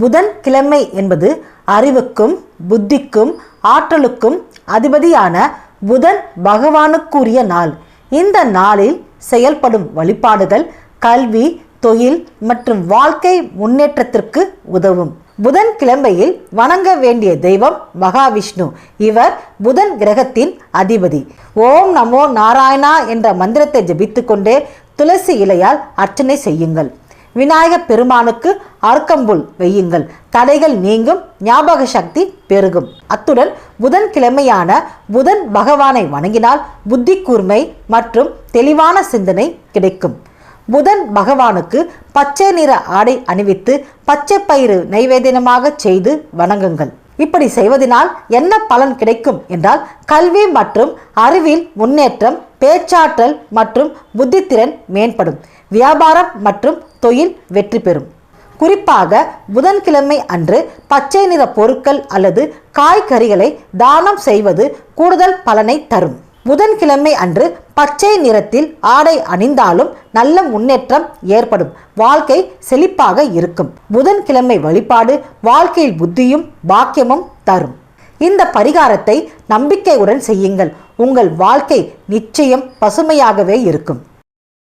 புதன் கிழமை என்பது அறிவுக்கும் புத்திக்கும் ஆற்றலுக்கும் அதிபதியான புதன் பகவானுக்குரிய நாள். இந்த நாளில் செயல்படும் வழிபாடுகள் கல்வி தொழில் மற்றும் வாழ்க்கை முன்னேற்றத்திற்கு உதவும். புதன் கிழமையில் வணங்க வேண்டிய தெய்வம் மகாவிஷ்ணு. இவர் புதன் கிரகத்தின் அதிபதி. ஓம் நமோ நாராயணா என்ற மந்திரத்தை ஜபித்துக்கொண்டே துளசி இலையால் அர்ச்சனை செய்யுங்கள். விநாயகப் பெருமானுக்கு அர்க்கம்புல் வையுங்கள் தடைகள் நீங்கும் ஞாபக சக்தி பெருகும். அத்துடன் புதன் கிழமையான புதன் பகவானை வணங்கினால் புத்தி கூர்மை மற்றும் தெளிவான சிந்தனை கிடைக்கும். புதன் பகவானுக்கு பச்சை நிற ஆடை அணிவித்து பச்சை பயிறு நைவேதனமாக செய்து வணங்குங்கள். இப்படி செய்வதனால் என்ன பலன் கிடைக்கும் என்றால் கல்வி மற்றும் அறிவில் முன்னேற்றம் பேச்சாற்றல் மற்றும் புத்தித்திறன் மேம்படும். வியாபாரம் மற்றும் தொழில் வெற்றி பெறும். குறிப்பாக புதன்கிழமை அன்று பச்சை நிற பொருட்கள் அல்லது காய்கறிகளை தானம் செய்வது கூடுதல் பலனை தரும். புதன்கிழமை அன்று பச்சை நிறத்தில் ஆடை அணிந்தாலும் நல்ல முன்னேற்றம் ஏற்படும். வாழ்க்கை செழிப்பாக இருக்கும். புதன்கிழமை வழிபாடு வாழ்க்கையில் புத்தியும் பாக்கியமும் தரும். இந்த பரிகாரத்தை நம்பிக்கையுடன் செய்யுங்கள். உங்கள் வாழ்க்கை நிச்சயம் பசுமையாகவே இருக்கும்.